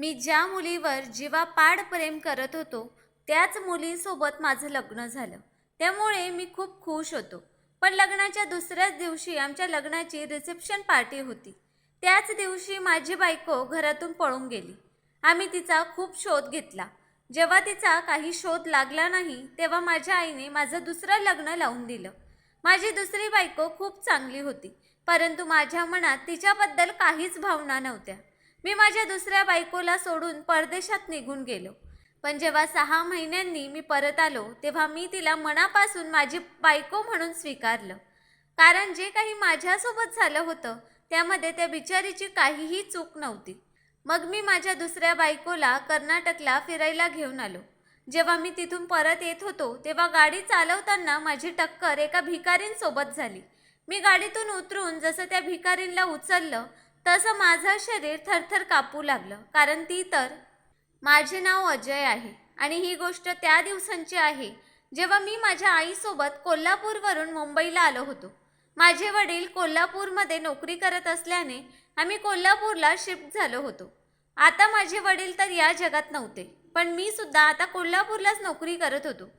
मी ज्या मुलीवर जीवापाड प्रेम करत होतो त्याच मुलीसोबत माझं लग्न झालं. त्यामुळे मी खूप खुश होतो. पण लग्नाच्या दुसऱ्याच दिवशी आमच्या लग्नाची रिसेप्शन पार्टी होती. त्याच दिवशी माझी बायको घरातून पळून गेली. आम्ही तिचा खूप शोध घेतला. जेव्हा तिचा काही शोध लागला नाही तेव्हा माझ्या आईने माझं दुसरं लग्न लावून दिलं. माझी दुसरी बायको खूप चांगली होती परंतु माझ्या मनात तिच्याबद्दल काहीच भावना नव्हत्या. मी माझ्या दुसऱ्या बायकोला सोडून परदेशात निघून गेलो. पण जेव्हा सहा महिन्यांनी मी परत आलो तेव्हा मी तिला मनापासून माझी बायको म्हणून स्वीकारलं. कारण जे काही माझ्यासोबत झालं होतं त्यामध्ये त्या बिचारीची काहीही चूक नव्हती. मग मी माझ्या दुसऱ्या बायकोला कर्नाटकला फिरायला घेऊन आलो. जेव्हा मी तिथून परत येत होतो तेव्हा गाडी चालवताना माझी टक्कर एका भिकारींसोबत झाली. मी गाडीतून उतरून जसं त्या भिकारींला उचललं तसं माझं शरीर थरथर कापू लागलं कारण ती तर माझे नाव अजय आहे. आणि ही गोष्ट त्या दिवसांची आहे जेव्हा मी माझ्या आईसोबत कोल्हापूरवरून मुंबईला आलो होतो. माझे वडील कोल्हापूरमध्ये नोकरी करत असल्याने आम्ही कोल्हापूरला शिफ्ट झालो होतो. आता माझे वडील तर या जगात नव्हते पण मी सुद्धा आता कोल्हापूरलाच नोकरी करत होतो.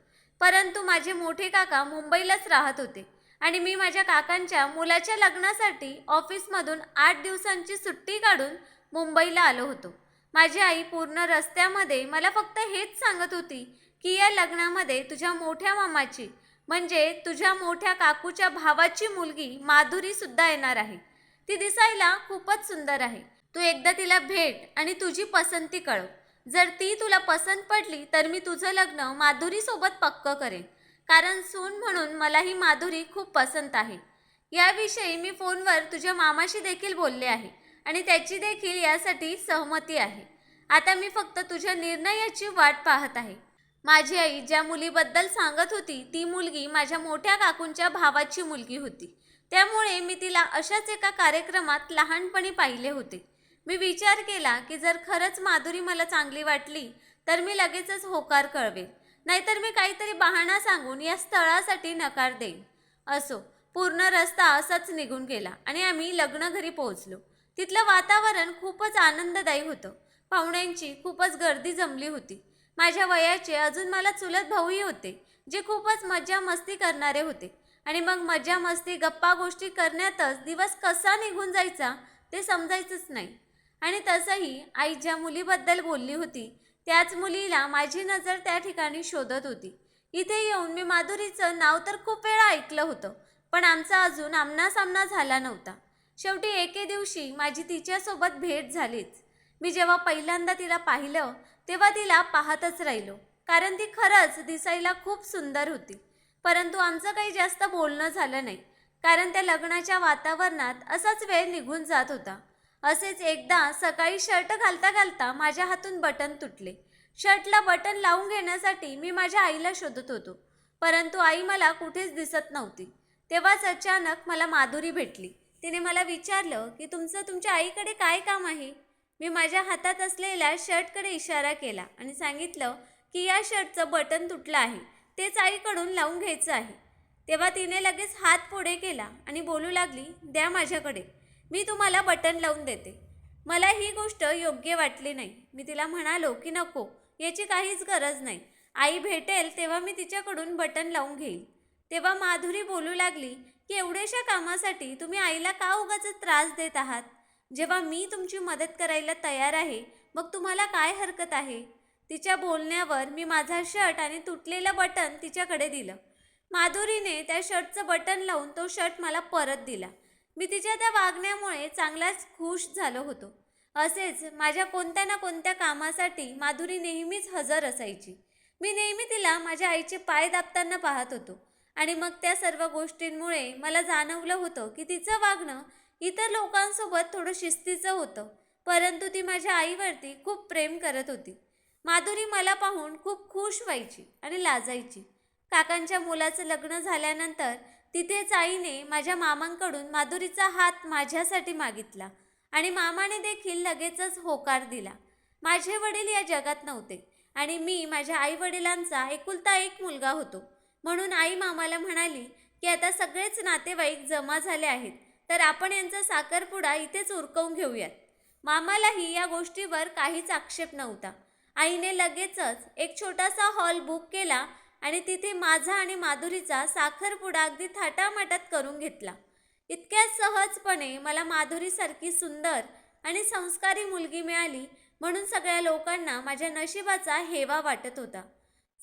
परंतु माझे मोठे काका मुंबईलाच राहत होते. आणि मी माझ्या काकांच्या मुलाच्या लग्नासाठी ऑफिसमधून आठ दिवसांची सुट्टी काढून मुंबईला आलो होतो. माझी आई पूर्ण रस्त्यामध्ये मला फक्त हेच सांगत होती की या लग्नामध्ये तुझ्या मोठ्या मामाची म्हणजे तुझ्या मोठ्या काकूच्या भावाची मुलगी माधुरी सुद्धा येणार आहे. ती दिसायला खूपच सुंदर आहे. तू एकदा तिला भेट आणि तुझी पसंती कळव. जर ती तुला पसंत पडली तर मी तुझं लग्न माधुरीसोबत पक्क करेन. कारण सून म्हणून मला ही माधुरी खूप पसंत आहे. याविषयी मी फोनवर तुझ्या मामाशी देखील बोलले आहे आणि त्याची देखील यासाठी सहमती आहे. आता मी फक्त तुझ्या निर्णयाची वाट पाहत आहे. माझी आई ज्या मुलीबद्दल सांगत होती ती मुलगी माझ्या मोठ्या काकूंच्या भावाची मुलगी होती. त्यामुळे मी तिला अशाच एका कार्यक्रमात लहानपणी पाहिले होते. मी विचार केला की जर खरंच माधुरी मला चांगली वाटली तर मी लगेचच होकार कळवेल नाहीतर मी काहीतरी बहाणा सांगून या स्थळासाठी नकार देईन. असो पूर्ण रस्ता असाच निघून गेला आणि आम्ही लग्न घरी पोहोचलो. तिथलं वातावरण खूपच आनंददायी होतं. पाहुण्यांची खूपच गर्दी जमली होती. माझ्या वयाचे अजून मला चुलत भाऊही होते जे खूपच मजा मस्ती करणारे होते. आणि मग मजा मस्ती गप्पा गोष्टी करण्यातच दिवस कसा निघून जायचा ते समजायचंच नाही. आणि तसंही आई ज्या मुलीबद्दल बोलली होती त्याच मुलीला माझी नजर त्या ठिकाणी शोधत होती. इथे येऊन मी माधुरीचं नाव तर खूप वेळा ऐकलं होतं पण आमचा अजून आमनासामना झाला नव्हता. शेवटी एके दिवशी माझी तिच्यासोबत भेट झालीच. मी जेव्हा पहिल्यांदा तिला पाहिलं तेव्हा तिला पाहतच राहिलो कारण ती खरंच दिसायला खूप सुंदर होती. परंतु आमचं काही जास्त बोलणं झालं नाही कारण त्या लग्नाच्या वातावरणात असाच वेळ निघून जात होता. असेच एकदा सकाळी शर्ट घालता घालता माझ्या हातून बटन तुटले. शर्टला बटन लावून घेण्यासाठी मी माझ्या आईला शोधत होतो. परंतु आई मला कुठेच दिसत नव्हती. तेव्हाच अचानक मला माधुरी भेटली. तिने मला विचारलं की तुमचं तुमच्या आईकडे काय काम आहे? मी माझ्या हातात असलेल्या शर्टकडे इशारा केला आणि सांगितलं की या शर्टचं बटन तुटलं आहे. तेच आईकडून लावून घ्यायचं आहे. तेव्हा तिने लगेच हात पुढे केला आणि बोलू लागली द्या माझ्याकडे. मी तुम्हाला बटन लावून देते. मला ही गोष्ट योग्य वाटली नाही. मी तिला म्हणालो की नको याची काहीच गरज नाही. आई भेटेल तेव्हा मी तिच्याकडून बटन लावून घेईल. तेव्हा माधुरी बोलू लागली की एवढ्याशा कामासाठी तुम्ही आईला का उगाच त्रास देत आहात? जेव्हा मी तुमची मदत करायला तयार आहे मग तुम्हाला काय हरकत आहे? तिच्या बोलण्यावर मी माझा शर्ट आणि तुटलेलं बटन तिच्याकडे दिलं. माधुरीने त्या शर्टचं बटन लावून तो शर्ट मला परत दिला. मी तिच्या त्या वागण्यामुळे चांगलाच खुश झालो होतो. असेच माझ्या कोणत्या ना कोणत्या कामासाठी माधुरी नेहमीच हजर असायची. मी नेहमी तिला माझ्या आईचे पाय दाबताना पाहत होतो. आणि मग त्या सर्व गोष्टींमुळे मला जाणवलं होतं की तिचं वागणं इतर लोकांसोबत थोडं शिस्तीचं होतं. परंतु ती माझ्या आईवरती खूप प्रेम करत होती. माधुरी मला पाहून खूप खुश व्हायची आणि लाजायची. काकांच्या मुलाचं लग्न झाल्यानंतर तिथेच आईने माझ्या मामांकडून माधुरीचा हात माझ्यासाठी मागितला आणि मामाने देखील लगेचच होकार दिला. माझे वडील या जगात नव्हते आणि मी माझ्या आई वडिलांचा एकुलता एक मुलगा होतो. म्हणून आई मामाला म्हणाली की आता सगळेच नातेवाईक जमा झाले आहेत तर आपण यांचा साखरपुडा इथेच उरकवून घेऊयात. मामालाही या गोष्टीवर काहीच आक्षेप नव्हता. आईने लगेचच एक छोटासा हॉल बुक केला आणि तिथे माझा आणि माधुरीचा साखरपुडा अगदी थाटामाटात करून घेतला. इतक्या सहजपणे मला माधुरीसारखी सुंदर आणि संस्कारी मुलगी मिळाली म्हणून सगळ्या लोकांना माझ्या नशिबाचा हेवा वाटत होता.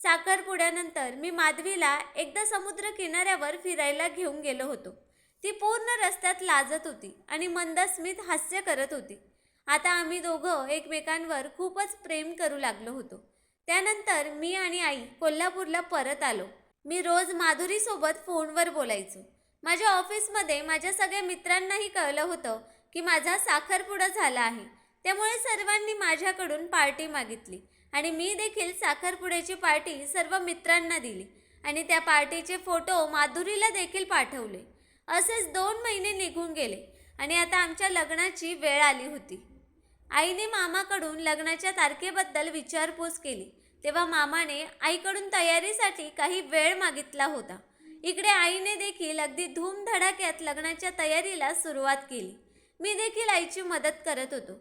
साखरपुड्यानंतर मी माधवीला एकदा समुद्र किनाऱ्यावर फिरायला घेऊन गेलो होतो. ती पूर्ण रस्त्यात लाजत होती आणि मंदस्मित हास्य करत होती. आता आम्ही दोघं एकमेकांवर खूपच प्रेम करू लागलो होतो. त्यानंतर मी आणि आई कोल्हापूरला परत आलो. मी रोज माधुरीसोबत फोनवर बोलायचो. माझ्या ऑफिसमध्ये माझ्या सगळ्या मित्रांनाही कळलं होतं की माझा साखरपुडा झाला आहे. त्यामुळे सर्वांनी माझ्याकडून पार्टी मागितली आणि मी देखील साखरपुड्याची पार्टी सर्व मित्रांना दिली आणि त्या पार्टीचे फोटो माधुरीला देखील पाठवले. असेच दोन महिने निघून गेले आणि आता आमच्या लग्नाची वेळ आली होती. आईने मामाकडून लग्नाच्या तारखेबद्दल विचारपूस केली. तेव्हा मामाने आईकडून तयारीसाठी काही वेळ मागितला होता. इकडे आईने देखील अगदी धूमधडाक्यात लग्नाच्या तयारीला सुरुवात केली. मी देखील आईची मदत करत होतो.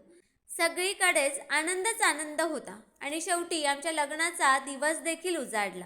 सगळीकडेच आनंदच आनंद होता आणि शेवटी आमच्या लग्नाचा दिवस देखील उजाडला.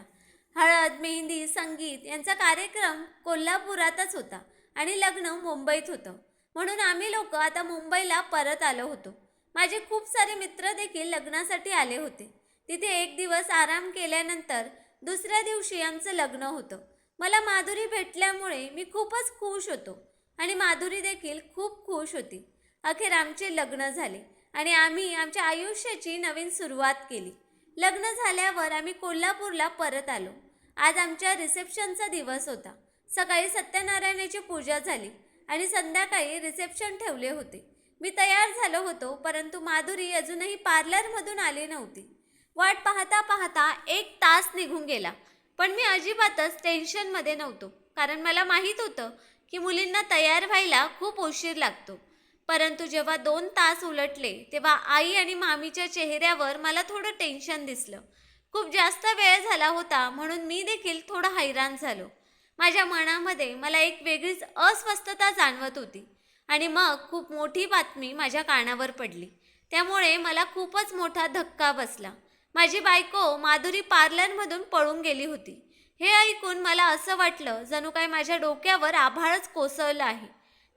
हळद मेहंदी संगीत यांचा कार्यक्रम कोल्हापुरातच होता आणि लग्न मुंबईत होतं. म्हणून आम्ही लोक आता मुंबईला परत आलो होतो. माझे खूप सारे मित्र देखील लग्नासाठी आले होते. तिथे एक दिवस आराम केल्यानंतर दुसऱ्या दिवशी आमचं लग्न होतं. मला माधुरी भेटल्यामुळे मी खूपच खुश होतो आणि माधुरी देखील खूप खुश होती. अखेर आमचे लग्न झाले आणि आम्ही आमच्या आयुष्याची नवीन सुरुवात केली. लग्न झाल्यावर आम्ही कोल्हापूरला परत आलो. आज आमच्या रिसेप्शनचा दिवस होता. सकाळी सत्यनारायणाची पूजा झाली आणि संध्याकाळी रिसेप्शन ठेवले होते. मी तयार झालो होतो परंतु माधुरी अजूनही पार्लरमधून आली नव्हती. वाट पाहता पाहता एक तास निघून गेला. पण मी अजिबातच टेन्शनमध्ये नव्हतो. कारण मला माहीत होतं की मुलींना तयार व्हायला खूप उशीर लागतो. परंतु जेव्हा दोन तास उलटले तेव्हा आई आणि मामीच्या चेहऱ्यावर मला थोडं टेन्शन दिसलं. खूप जास्त वेळ झाला होता म्हणून मी देखील थोडं हैराण झालो. माझ्या मनामध्ये मला एक वेगळीच अस्वस्थता जाणवत होती आणि मग खूप मोठी बातमी माझ्या कानावर पडली. त्यामुळे मला खूपच मोठा धक्का बसला. माझी बायको माधुरी पार्लरमधून पळून गेली होती. हे ऐकून मला असं वाटलं जणू काय माझ्या डोक्यावर आभाळच कोसळलं आहे.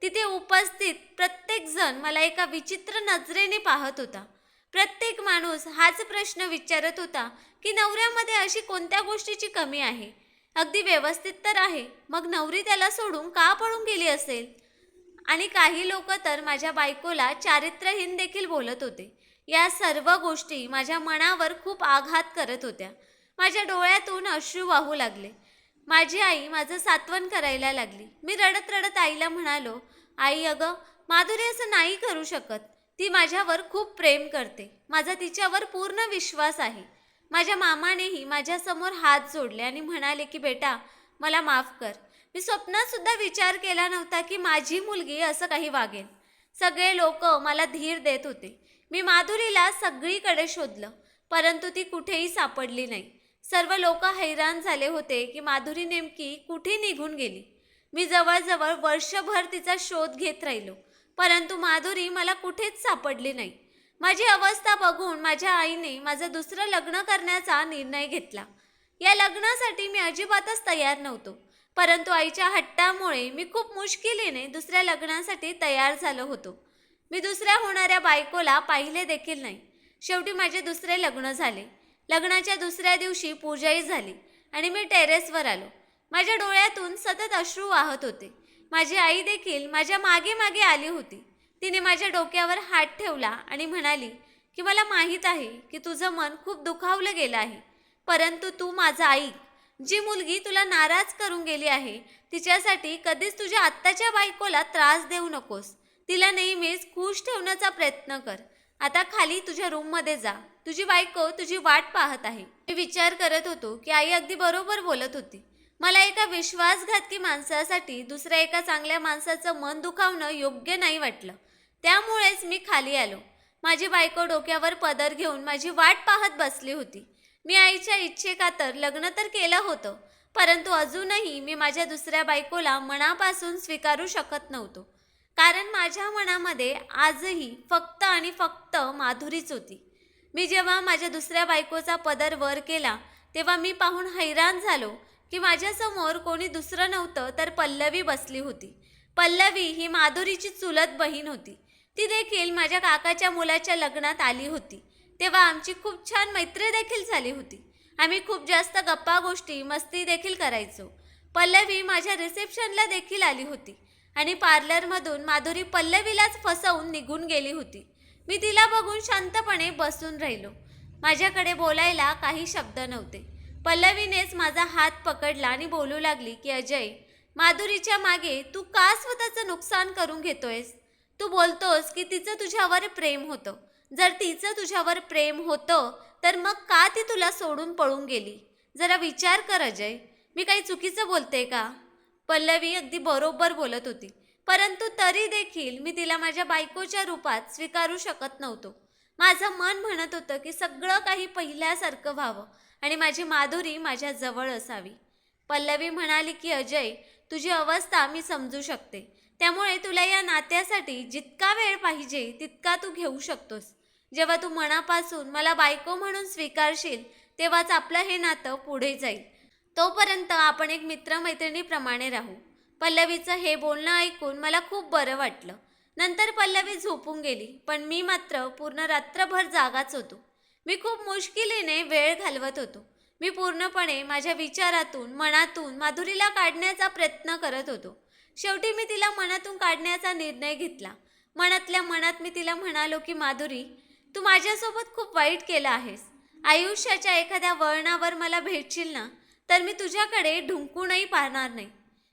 तिथे उपस्थित प्रत्येकजण मला एका विचित्र नजरेने पाहत होता. प्रत्येक माणूस हाच प्रश्न विचारत होता की नवऱ्यामध्ये अशी कोणत्या गोष्टीची कमी आहे? अगदी व्यवस्थित तर आहे मग नवरी त्याला सोडून का पळून गेली असेल? आणि काही लोक तर माझ्या बायकोला चारित्र्यहीन देखील बोलत होते. या सर्व गोष्टी माझ्या मनावर खूप आघात करत होत्या. माझ्या डोळ्यातून अश्रू वाहू लागले. माझी आई माझं सात्वन करायला लागली. मी रडत रडत आईला म्हणालो आई अगं माधुरी असं नाही करू शकत. ती माझ्यावर खूप प्रेम करते. माझा तिच्यावर पूर्ण विश्वास आहे. माझ्या मामानेही माझ्यासमोर हात जोडले आणि म्हणाले की बेटा मला माफ कर. मी स्वप्नात सुद्धा विचार केला नव्हता की माझी मुलगी असं काही वागेल सगळे लोक मला धीर देत होते. मी माधुरीला सगळीकडे शोधलं परंतु ती कुठेही सापडली नाही. सर्व लोक हैराण झाले होते की माधुरी नेमकी कुठे निघून गेली. मी जवळजवळ वर्षभर तिचा शोध घेत राहिलो परंतु माधुरी मला कुठेच सापडली नाही. माझी अवस्था बघून माझ्या आईने माझं दुसरं लग्न करण्याचा निर्णय घेतला. या लग्नासाठी मी अजिबातच तयार नव्हतो परंतु आईच्या हट्टामुळे मी खूप मुश्किलीने दुसऱ्या लग्नासाठी तयार झालो होतो. मी दुसऱ्या होणाऱ्या बायकोला पाहिले देखील नाही. शेवटी माझे दुसरे लग्न झाले. लग्नाच्या दुसऱ्या दिवशी पूजाही झाली आणि मी टेरेसवर आलो. माझ्या डोळ्यातून सतत अश्रू वाहत होते. माझी आई देखील माझ्या मागे मागे आली होती. तिने माझ्या डोक्यावर हात ठेवला आणि म्हणाली की मला माहीत आहे की तुझं मन खूप दुखावलं गेलं आहे. परंतु तू माझा ऐक जी मुलगी तुला नाराज करून गेली आहे तिच्यासाठी कधीच तुझ्या आत्ताच्या बायकोला त्रास देऊ नकोस. तिला नेहमीच खुश ठेवण्याचा प्रयत्न कर. आता खाली तुझ्या रूममध्ये जा. तुझी बायको तुझी वाट पाहत आहे. मी विचार करत होतो की आई अगदी बरोबर बोलत होती. मला एका विश्वासघातकी माणसासाठी दुसऱ्या एका चांगल्या माणसाचं मन दुखावणं योग्य नाही वाटलं. त्यामुळेच मी खाली आलो. माझी बायको डोक्यावर पदर घेऊन माझी वाट पाहत बसली होती. मी आईच्या इच्छेखातर लग्न तर केलं होतं परंतु अजूनही मी माझ्या दुसऱ्या बायकोला मनापासून स्वीकारू शकत नव्हतो. कारण माझ्या मनामध्ये आजही फक्त आणि फक्त माधुरीच होती. मी जेव्हा माझ्या दुसऱ्या बायकोचा पदर वर केला तेव्हा मी पाहून हैराण झालो की माझ्यासमोर कोणी दुसरं नव्हतं तर पल्लवी बसली होती. पल्लवी ही माधुरीची चुलत बहीण होती. ती देखील माझ्या काकाच्या मुलाच्या लग्नात आली होती. तेव्हा आमची खूप छान मैत्री देखील झाली होती. आम्ही खूप जास्त गप्पा गोष्टी मस्ती देखील करायचो. पल्लवी माझ्या रिसेप्शनला देखील आली होती. आणि पार्लरमधून माधुरी पल्लवीलाच फसवून निघून गेली होती. मी तिला बघून शांतपणे बसून राहिलो. माझ्याकडे बोलायला काही शब्द नव्हते. पल्लवीनेच माझा हात पकडला आणि बोलू लागली की अजय माधुरीच्या मागे तू का स्वतःचं नुकसान करून घेतोयस? तू बोलतोस की तिचं तुझ्यावर प्रेम होतं. जर तिचं तुझ्यावर प्रेम होतं तर मग का ती तुला सोडून पळून गेली? जरा विचार कर अजय. मी काही चुकीचं बोलते का? पल्लवी अगदी बरोबर बोलत होती. परंतु तरी देखील मी तिला माझ्या बायकोच्या रूपात स्वीकारू शकत नव्हतो. माझं मन म्हणत होतं की सगळं काही पहिल्यासारखं व्हावं आणि माझी माधुरी माझ्या जवळ असावी. पल्लवी म्हणाली की अजय तुझी अवस्था मी समजू शकते. त्यामुळे तुला या नात्यासाठी जितका वेळ पाहिजे तितका तू घेऊ शकतोस. जेव्हा तू मनापासून मला बायको म्हणून स्वीकारशील तेव्हाच आपलं हे नातं पुढे जाईल. तोपर्यंत आपण एक मित्रमैत्रिणीप्रमाणे राहू. पल्लवीचं हे बोलणं ऐकून मला खूप बरं वाटलं. नंतर पल्लवी झोपून गेली पण मी मात्र पूर्ण रात्रभर जागाच होतो. मी खूप मुश्किलीने वेळ घालवत होतो. मी पूर्णपणे माझ्या विचारातून मनातून माधुरीला काढण्याचा प्रयत्न करत होतो. शेवटी मी तिला मनातून काढण्याचा निर्णय घेतला. मनातल्या मनात मी तिला म्हणालो की माधुरी तू माझ्यासोबत खूप वाईट केलं आहेस. आयुष्याच्या एखाद्या वळणावर मला भेटशील ना? तर मी तुझ्याकडे ढुंकूनही पाहणार नाही.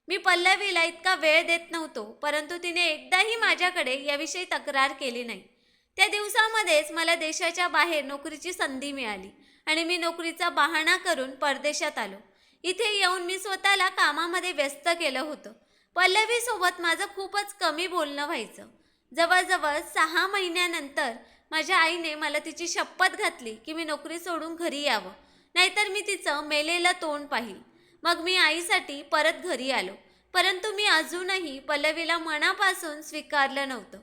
मी पल्लवीला इतका वेळ देत नव्हतो परंतु तिने एकदाही माझ्याकडे याविषयी तक्रार केली नाही. त्या दिवसामध्येच मला देशाच्या बाहेर नोकरीची संधी मिळाली आणि मी नोकरीचा बहाणा करून परदेशात आलो. इथे येऊन मी स्वतःला कामामध्ये व्यस्त केलं होतं. पल्लवीसोबत माझं खूपच कमी बोलणं व्हायचं. जवळजवळ सहा महिन्यानंतर माझ्या आईने मला तिची शपथ घातली की मी नोकरी सोडून घरी यावं. नाहीतर मी तिचं मेलेलं तोंड पाहिल. मग मी आईसाठी परत घरी आलो. परंतु मी अजूनही पल्लवीला मनापासून स्वीकारलं नव्हतं.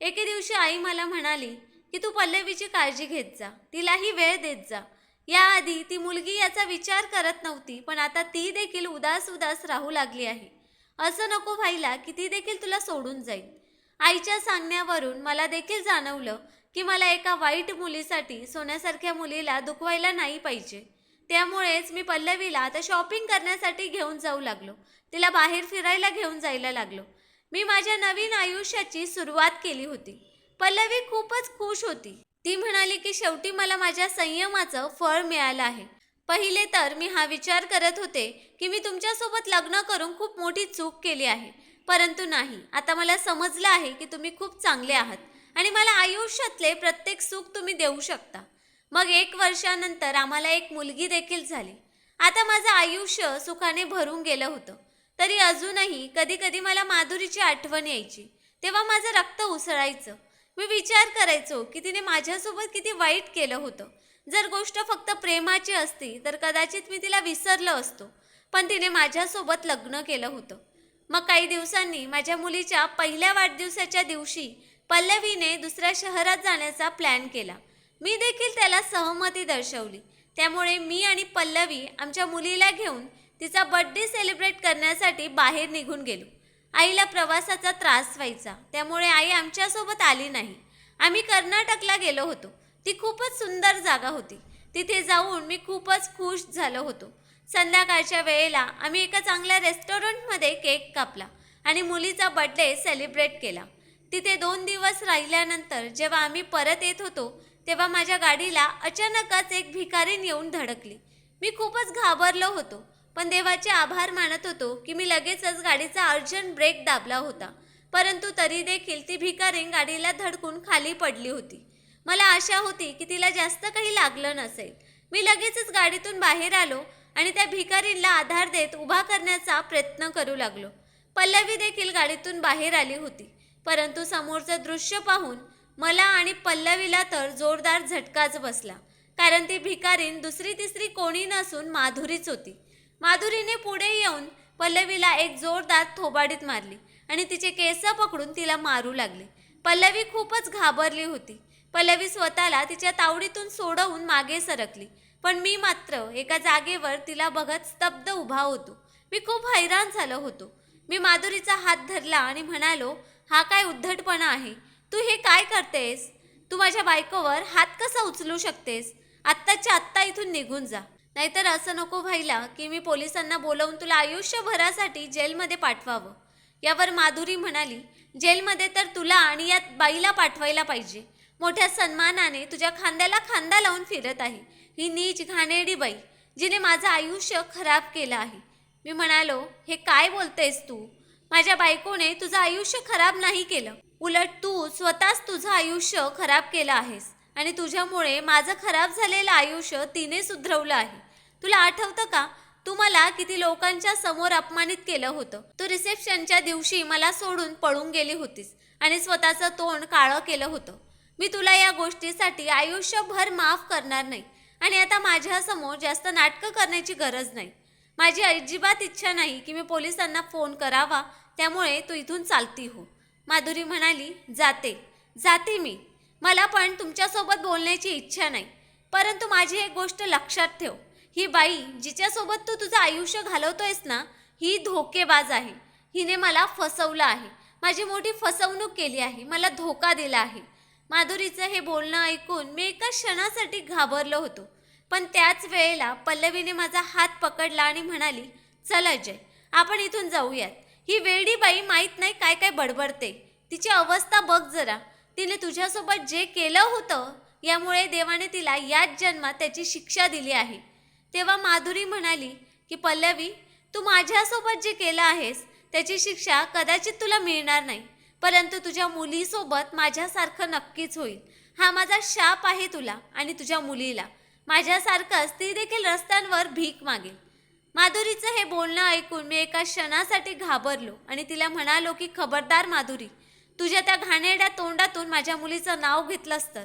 एके दिवशी आई मला म्हणाली की तू पल्लवीची काळजी घेत जा. तिलाही वेळ देत जा. याआधी ती मुलगी याचा विचार करत नव्हती पण आता ती देखील उदास उदास राहू लागली आहे. असं नको व्हायला की ती देखील तुला सोडून जाईल. आईच्या सांगण्यावरून मला देखील जाणवलं की मला एका वाईट मुलीसाठी सोन्यासारख्या मुलीला दुखवायला नाही पाहिजे. त्यामुळेच मी पल्लवीला आता शॉपिंग करण्यासाठी घेऊन जाऊ लागलो. तिला बाहेर फिरायला घेऊन जायला लागलो. मी माझ्या नवीन आयुष्याची सुरुवात केली होती. पल्लवी खूपच खुश होती. ती म्हणाली की शेवटी मला माझ्या संयमाचं फळ मिळालं आहे. पहिले तर मी हा विचार करत होते की मी तुमच्यासोबत लग्न करून खूप मोठी चूक केली आहे. परंतु नाही. आता मला समजलं आहे की तुम्ही खूप चांगले आहात. आणि मला आयुष्यातले प्रत्येक सुख तुम्ही देऊ शकता. मग एक वर्षानंतर आम्हाला एक मुलगी देखील झाली. आता माझं आयुष्य सुखाने भरून गेलं होतं. तरी अजूनही कधी कधी मला माधुरीची आठवण यायची. तेव्हा माझं रक्त उसळायचं. मी विचार करायचो की तिने माझ्यासोबत किती वाईट केलं होतं. जर गोष्ट फक्त प्रेमाची असती तर कदाचित मी तिला विसरलो असतो. पण तिने माझ्यासोबत लग्न केलं होतं. मग काही दिवसांनी माझ्या मुलीच्या पहिल्या वाढदिवसाच्या दिवशी पल्लवीने दुसऱ्या शहरात जाण्याचा प्लॅन केला. मी देखील त्याला सहमती दर्शवली. त्यामुळे मी आणि पल्लवी आमच्या मुलीला घेऊन तिचा बड्डे सेलिब्रेट करण्यासाठी बाहेर निघून गेलो. आईला प्रवासाचा त्रास व्हायचा. त्यामुळे आई आमच्यासोबत आली नाही. आम्ही कर्नाटकला गेलो होतो. ती खूपच सुंदर जागा होती. तिथे जाऊन मी खूपच खुश झालो होतो. संध्याकाळच्या वेळेला आम्ही एका चांगल्या रेस्टॉरंटमध्ये केक कापला आणि मुलीचा बड्डे सेलिब्रेट केला. तिथे दोन दिवस राहिल्यानंतर जेव्हा आम्ही परत येत होतो तेव्हा माझ्या गाडीला अचानकच एक भिकारीन येऊन धडकली. मी खूपच घाबरलो होतो पण देवाचे आभार मानत होतो की मी लगेचच गाडीचा अर्जंट ब्रेक दाबला होता. परंतु तरी देखील ती भिकारीण गाडीला धडकून खाली पडली होती. मला आशा होती की तिला जास्त काही लागलं नसेल. मी लगेचच गाडीतून बाहेर आलो आणि त्या भिकारींना आधार देत उभा करण्याचा प्रयत्न करू लागलो. पल्लवी देखील गाडीतून बाहेर आली होती. परंतु समोरचं दृश्य पाहून मला आणि पल्लवीला तर जोरदार झटकाच बसला. कारण ती भिकारीन दुसरी तिसरी कोणी नसून माधुरीच होती. माधुरीने पुढे येऊन पल्लवीला एक जोरदार थोबाडीत मारली आणि तिचे केस पकडून तिला मारू लागले. पल्लवी खूपच घाबरली होती. पल्लवी स्वतःला तिच्या तावडीतून सोडवून मागे सरकली. पण मी मात्र एका जागेवर तिला बघत स्तब्ध उभा होतो. मी खूप हैराण झालो होतो. मी माधुरीचा हात धरला आणि म्हणालो हा काय उद्धटपणा आहे? तू हे काय करतेस? तू माझ्या बायकोवर हात कसा उचलू शकतेस? आत्ताच्या आत्ता इथून निघून जा. नाहीतर असं नको व्हायला की मी पोलिसांना बोलवून तुला आयुष्यभरासाठी जेलमध्ये पाठवावं. यावर माधुरी म्हणाली जेलमध्ये तर तुला आणि या बाईला पाठवायला पाहिजे. मोठ्या सन्मानाने तुझ्या खांद्याला खांदा लावून फिरत आहे. ही नीच घाणेरडी बाई जिने माझं आयुष्य खराब केलं आहे. मी म्हणालो हे काय बोलतेस तू? माझ्या बायकोने तुझं आयुष्य खराब नाही केलं. उलट तू स्वतःच तुझं आयुष्य खराब केलं आहेस. आणि तुझ्यामुळे माझं खराब झालेलं आयुष्य तिने सुधरवलं आहे. तुला आठवतं का? तू मला किती लोकांच्या समोर अपमानित केलं होतं. तू रिसेप्शनच्या दिवशी मला सोडून पळून गेली होतीस आणि स्वतःचं तोंड काळं केलं होतं. मी तुला या गोष्टीसाठी आयुष्यभर माफ करणार नाही. आणि आता माझ्यासमोर जास्त नाटकं करण्याची गरज नाही. माझी अजिबात इच्छा नाही की मी पोलिसांना फोन करावा त्यामुळे तू इथून चालती हो. माधुरी म्हणाली जाते जाते मी. मला पण तुमच्यासोबत बोलण्याची इच्छा नाही. परंतु माझी एक गोष्ट लक्षात ठेव. ही बाई जिच्यासोबत तू तुझं आयुष्य घालवतोयस ना ही धोकेबाज आहे. हिने मला फसवलं आहे. माझी मोठी फसवणूक केली आहे. मला धोका दिला आहे. माधुरीचं हे बोलणं ऐकून मी एका क्षणासाठी घाबरलो होतो. पण त्याच वेळेला पल्लवीने माझा हात पकडला आणि म्हणाली चल अजय आपण इथून जाऊयात. ही वेडी बाई माहीत नाही काय काय बडबडते. तिची अवस्था बघ जरा. तिने तुझ्यासोबत जे केलं होतं यामुळे देवाने तिला याच जन्मात त्याची शिक्षा दिली आहे. तेव्हा माधुरी म्हणाली की पल्लवी तू माझ्यासोबत जे केलं आहेस त्याची शिक्षा कदाचित तुला मिळणार नाही. परंतु तुझ्या मुलीसोबत माझ्यासारखं नक्कीच होईल. हा माझा शाप आहे तुला आणि तुझ्या मुलीला. माझ्यासारखंच ती देखील रस्त्यांवर भीक मागेल. माधुरीचं हे बोलणं ऐकून मी एका क्षणासाठी घाबरलो आणि तिला म्हणालो की खबरदार माधुरी तुझ्या त्या घाणेरड्या तोंडातून माझ्या मुलीचं नाव घेतलंस तर.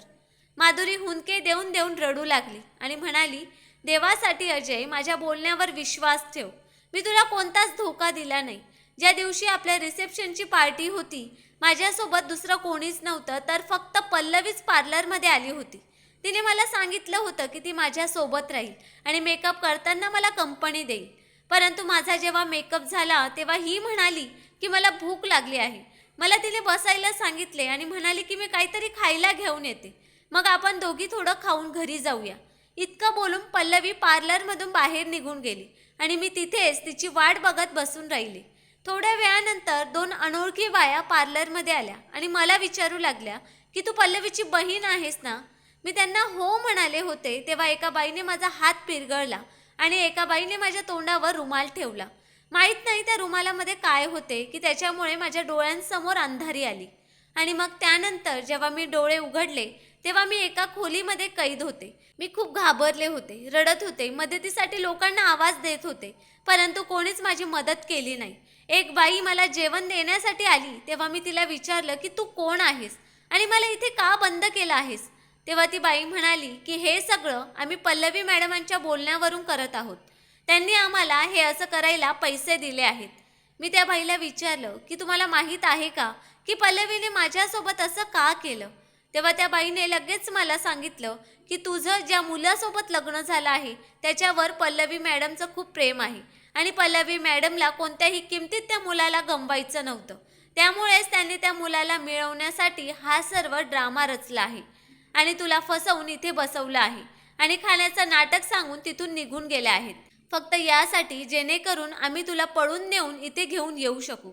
माधुरी हुंदके देऊन देऊन रडू लागली आणि म्हणाली देवासाठी अजय माझ्या बोलण्यावर विश्वास ठेव. मी तुला कोणताच धोका दिला नाही. ज्या दिवशी आपल्या रिसेप्शनची पार्टी होती माझ्यासोबत दुसरं कोणीच नव्हतं तर फक्त पल्लवीच पार्लरमध्ये आली होती. तिने मला सांगितलं होतं की ती माझ्यासोबत राहील आणि मेकअप करताना मला कंपनी देईल. परंतु माझा जेव्हा मेकअप झाला तेव्हा ही म्हणाली की मला भूक लागली आहे. मला तिने बसायला सांगितले आणि म्हणाली की मी काहीतरी खायला घेऊन येते. मग आपण दोघी थोडं खाऊन घरी जाऊया. इतकं बोलून पल्लवी पार्लरमधून बाहेर निघून गेली आणि मी तिथेच तिची वाट बघत बसून राहिली. थोड्या वेळानंतर दोन अनोळखी बाया पार्लरमध्ये आल्या आणि मला विचारू लागल्या की तू पल्लवीची बहीण आहेस ना? मी त्यांना हो म्हणाले होते तेव्हा एका बाईने माझा हात पिरगळला आणि एका बाईने माझ्या तोंडावर रुमाल ठेवला. माहीत नाही त्या रुमालामध्ये काय होते की त्याच्यामुळे माझ्या डोळ्यांसमोर अंधारी आली. आणि मग त्यानंतर जेव्हा मी डोळे उघडले तेव्हा मी एका खोलीमध्ये कैद होते. मी खूप घाबरले होते रडत होते मदतीसाठी लोकांना आवाज देत होते परंतु कोणीच माझी मदत केली नाही. एक बाई मला जेवण देण्यासाठी आली तेव्हा मी तिला विचारलं की तू कोण आहेस? आणि मला इथे का बंद केलं आहेस? तेव्हा ती बाई म्हणाली की हे सगळं आम्ही पल्लवी मॅडमांच्या बोलण्यावरून करत आहोत. त्यांनी आम्हाला हे असं करायला पैसे दिले आहेत. मी त्या बाईला विचारलं की तुम्हाला माहीत आहे का की पल्लवीने माझ्यासोबत असं का केलं? तेव्हा त्या बाईने लगेच मला सांगितलं की तुझं ज्या मुलासोबत लग्न झालं आहे त्याच्यावर पल्लवी मॅडमचं खूप प्रेम आहे आणि पल्लवी मॅडमला कोणत्याही किमतीत त्या मुलाला गमवायचं नव्हतं. त्यामुळेच त्यांनी त्या मुलाला मिळवण्यासाठी हा सर्व ड्रामा रचला आहे. आणि तुला फसवून इथे बसवलं आहे. आणि खाण्याचं नाटक सांगून तिथून निघून गेले आहेत. फक्त यासाठी जेणेकरून आम्ही तुला पळून नेऊन इथे घेऊन येऊ शकू.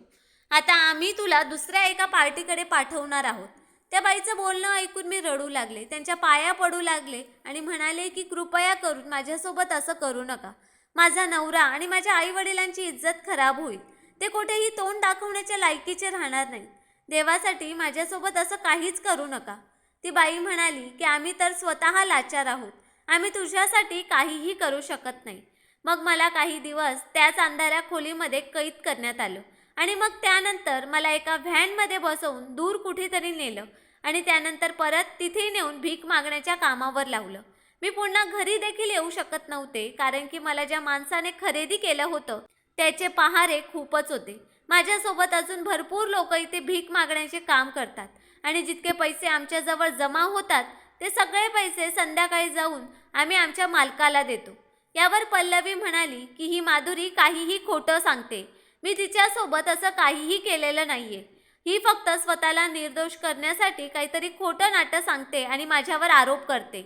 आता आम्ही तुला दुसऱ्या एका पार्टीकडे पाठवणार आहोत. त्या बाईचं बोलणं ऐकून मी रडू लागले. त्यांच्या पाया पडू लागले आणि म्हणाले की कृपया करून माझ्यासोबत असं करू नका. माझा नवरा आणि माझ्या आईवडिलांची इज्जत खराब होईल. ते कुठेही तोंड दाखवण्याच्या लायकीचे राहणार नाही देवासाठी माझ्यासोबत असं काहीच करू नका. ती बाई म्हणाली की आम्ही तर स्वतः लाचार आहोत. आम्ही तुझ्यासाठी काहीही करू शकत नाही. मग मला काही दिवस त्याच अंधाऱ्या खोलीमध्ये कैद करण्यात आलं आणि मग त्यानंतर मला एका व्हॅनमध्ये बसवून दूर कुठेतरी नेलं आणि त्यानंतर परत तिथे नेऊन भीक मागण्याच्या कामावर लावलं. मी पुन्हा घरी देखील येऊ शकत नव्हते कारण की मला ज्या माणसाने खरेदी केलं होतं त्याचे पहारे खूपच होते. माझ्यासोबत अजून भरपूर लोक इथे भीक मागण्याचे काम करतात. आणि जितके पैसे आमच्याजवळ जमा होतात ते सगळे पैसे संध्याकाळी जाऊन आम्ही आमच्या मालकाला देतो. यावर पल्लवी म्हणाली की ही माधुरी काहीही खोटं सांगते. मी तिच्यासोबत असं काहीही केलेलं नाही आहे ही फक्त स्वतःला निर्दोष करण्यासाठी काहीतरी खोटं नाटं सांगते आणि माझ्यावर आरोप करते.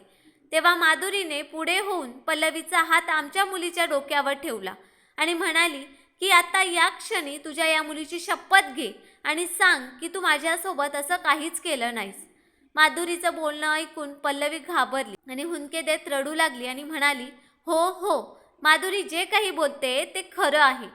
तेव्हा माधुरीने पुढे होऊन पल्लवीचा हात आमच्या मुलीच्या डोक्यावर ठेवला आणि म्हणाली की आता या क्षणी तुझ्या या मुलीची शपथ घे. आणि सांग की तू माझ्यासोबत असं काहीच केलं नाहीस. माधुरीचं बोलणं ऐकून पल्लवी घाबरली आणि हुंदके देत रडू लागली आणि म्हणाली हो हो माधुरी जे काही बोलते ते खरं आहे.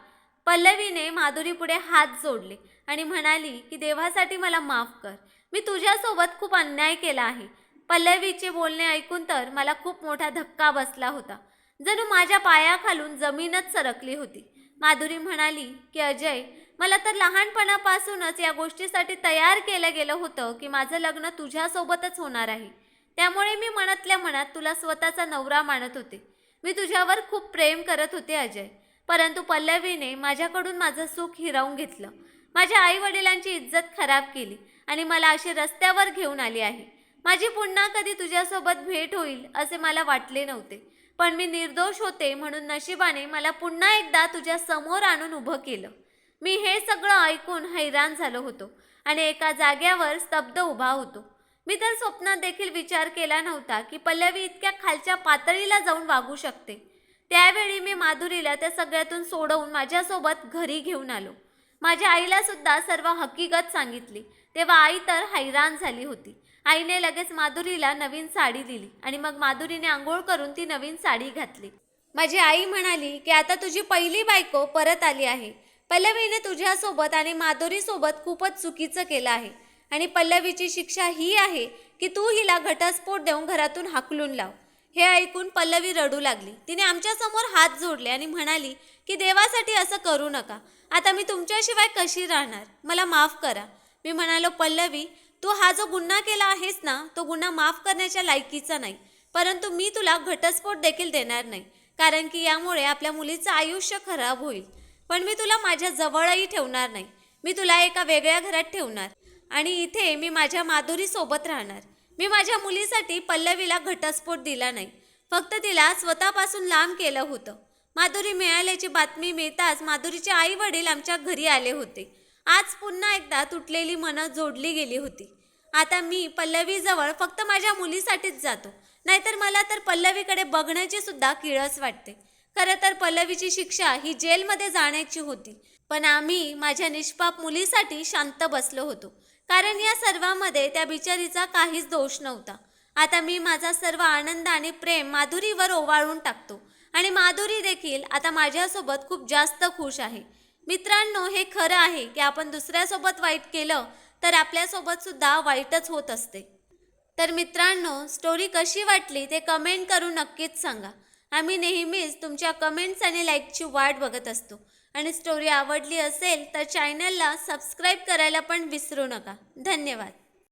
पल्लवीने माधुरीपुढे हात जोडले आणि म्हणाली की देवासाठी मला माफ कर. मी तुझ्यासोबत खूप अन्याय केला आहे. पल्लवीचे बोलणे ऐकून तर मला खूप मोठा धक्का बसला होता. जणू माझ्या पायाखालून जमीनच सरकली होती. माधुरी म्हणाली की अजय मला तर लहानपणापासूनच या गोष्टीसाठी तयार केलं गेलं होतं की माझं लग्न तुझ्यासोबतच होणार आहे. त्यामुळे मी मनातल्या मनात तुला स्वतःचा नवरा मानत होते. मी तुझ्यावर खूप प्रेम करत होते अजय. परंतु पल्लवीने माझ्याकडून माझं सुख हिरावून घेतलं. माझ्या आई वडिलांची इज्जत खराब केली आणि मला अशी रस्त्यावर घेऊन आली आहे. माझी पुन्हा कधी तुझ्यासोबत भेट होईल असे मला वाटले नव्हते. पण मी निर्दोष होते म्हणून नशिबाने मला पुन्हा एकदा तुझ्या समोर आणून उभं केलं. मी हे सगळं ऐकून हैराण झालो होतो आणि एका जाग्यावर स्तब्ध उभा होतो. मी तर स्वप्नात देखील विचार केला नव्हता की पल्लवी इतक्या खालच्या पातळीला जाऊन वागू शकते. त्यावेळी मी माधुरीला त्या सगळ्यातून सोडवून माझ्यासोबत घरी घेऊन आलो. माझ्या आईला सुद्धा सर्व हकीकत सांगितली. तेव्हा आई तर हैराण झाली होती. आईने लगेच माधुरीला नवीन साडी दिली आणि मग माधुरीने आंघोळ करून ती नवीन साडी घातली. माझी आई म्हणाली की आता तुझी पहिली बायको परत आली आहे. पल्लवीने तुझ्यासोबत आणि माधुरीसोबत खूपच चुकीचं केलं आहे. आणि पल्लवीची शिक्षा ही आहे की तू हिला घटस्फोट देऊन घरातून हाकलून लाव. हे ऐकून पल्लवी रडू लागली. तिने आमच्यासमोर हात जोडले आणि म्हणाली की देवासाठी असं करू नका. आता मी तुमच्याशिवाय कशी राहणार? मला माफ करा. मी म्हणालो पल्लवी तू हा जो गुन्हा केला आहेस ना तो गुन्हा माफ करण्याच्या लायकीचा नाही. परंतु मी तुला घटस्फोट देखील देणार नाही. कारण की यामुळे आपल्या मुलीचं आयुष्य खराब होईल. पण मी तुला माझ्या जवळही ठेवणार नाही. मी तुला एका वेगळ्या घरात ठेवणार. आणि इथे मी माझ्या माधुरीसोबत राहणार. मी माझ्या मुलीसाठी पल्लवीला घटस्फोट दिला नाही. फक्त तिला स्वतःपासून लांब केलं होतं. माधुरी मिळाल्याची बातमी मिळताच माधुरीचे आई वडील आमच्या घरी आले होते. आज पुन्हा एकदा तुटलेली मनं जोडली गेली होती. आता मी पल्लवीजवळ फक्त माझ्या मुलीसाठीच जातो. नाहीतर मला तर पल्लवीकडे बघण्याची सुद्धा किळस वाटते. खरं तर पल्लवीची शिक्षा ही जेलमध्ये जाण्याची होती. पण आम्ही माझ्या निष्पाप मुलीसाठी शांत बसलो होतो. कारण या सर्वामध्ये त्या बिचारीचा काहीच दोष नव्हता. आता मी माझा सर्व आनंद आणि प्रेम माधुरीवर ओवाळून टाकतो. आणि माधुरी देखील आता माझ्यासोबत खूप जास्त खुश आहे. मित्रांनो हे खरं आहे की आपण दुसऱ्यासोबत वाईट केलं तर आपल्यासोबत सुद्धा वाईटच होत असते. तर मित्रांनो स्टोरी कशी वाटली ते कमेंट करून नक्कीच सांगा. आम्ही नेहमीच तुमच्या कमेंट्स आणि लाईकची वाट बघत असतो. आणि स्टोरी आवडली असेल तर चॅनलला सबस्क्राईब करायला पण विसरू नका. धन्यवाद.